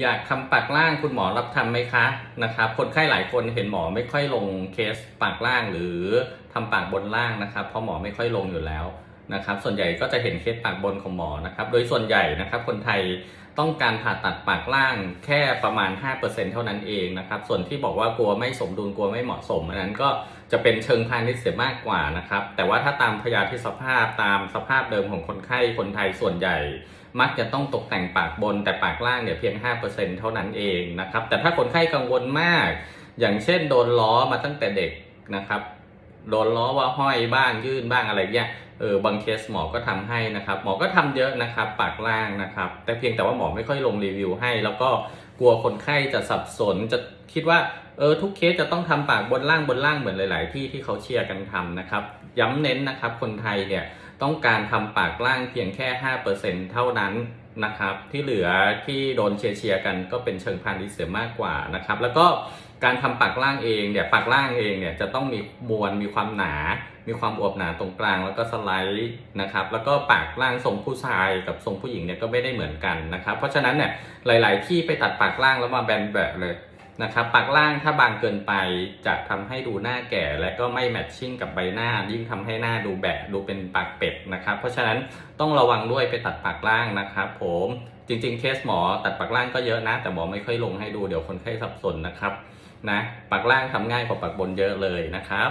อยากทำปากล่างคุณหมอรับทำไหมคะนะครับ คนไข้หลายคนเห็นหมอไม่ค่อยลงเคสปากล่างหรือทำปากบนล่างนะครับ เพราะหมอไม่ค่อยลงอยู่แล้ว นะครับ ส่วนใหญ่ก็จะเห็นเคสปากบนของหมอนะครับ โดยส่วนใหญ่นะครับ คนไทยต้องการผ่าตัดปากล่างแค่ประมาณ 5%เท่านั้นเองนะครับ ส่วนที่บอกว่ากลัวไม่สมดุลกลัวไม่เหมาะสมอันนั้นก็จะเป็นเชิงพาณิชย์เสียมากกว่านะครับ แต่ว่าถ้าตามพยาธิสภาพตามสภาพเดิมของคนไข้คนไทยส่วนใหญ่ มักจะต้องตกแต่งปากบนแต่ปากล่างเนี่ยเพียง 5%เท่านั้นเองนะครับ แต่ถ้าคนไข้กังวลมาก อย่างเช่นโดนล้อมาตั้งแต่เด็กนะครับโดนล้อว่าห้อยบ้างยื่นบ้างอะไรเงี้ย เออบางเคสหมอก็ทำให้นะครับ หมอก็ทำเยอะนะครับ ปากล่างนะครับ แต่เพียงแต่ว่าหมอไม่ค่อยลงรีวิวให้ แล้วก็กลัวคนไข้จะสับสนจะคิดว่าเออทุกเคสจะต้องทำปากบนล่างบนล่างเหมือนหลาย ๆ ที่ที่เขาเชียร์กันทำนะครับ ย้ำเน้นนะครับ คนไทยเนี่ยต้องการทำปากล่างเพียงแค่ 5%เท่านั้น นะครับที่เหลือที่โดนเชียร์เชียกันก็เป็นเชิงพาณิชย์เสียมากกว่านะครับแล้วก็การทำปากล่างเองเนี่ยปากล่างเองเนี่ยจะต้องมีมวลมีความหนา มีความอวบหนาตรงกลางแล้วก็สไลด์นะครับแล้วก็ปากล่างทรงผู้ชายกับทรงผู้หญิงเนี่ยก็ไม่ได้เหมือนกันนะครับเพราะฉะนั้นเนี่ยหลาย ๆ ที่ไปตัดปากล่างแล้วมาแบนแบบเลย นะครับปากล่างถ้าบางเกินไปจะทำให้ดูหน้าแก่และก็ไม่แมทชิ่งกับใบหน้า ยิ่งทำให้หน้าดูแบะดูเป็นปากเป็ดนะครับ เพราะฉะนั้นต้องระวังด้วยไปตัดปากล่างนะครับ ผมจริงๆเคสหมอตัดปากล่างก็เยอะนะ แต่หมอไม่ค่อยลงให้ดูเดี๋ยวคนไข้สับสนนะครับนะปากล่างทำง่ายกว่าปากบนเยอะเลยนะครับ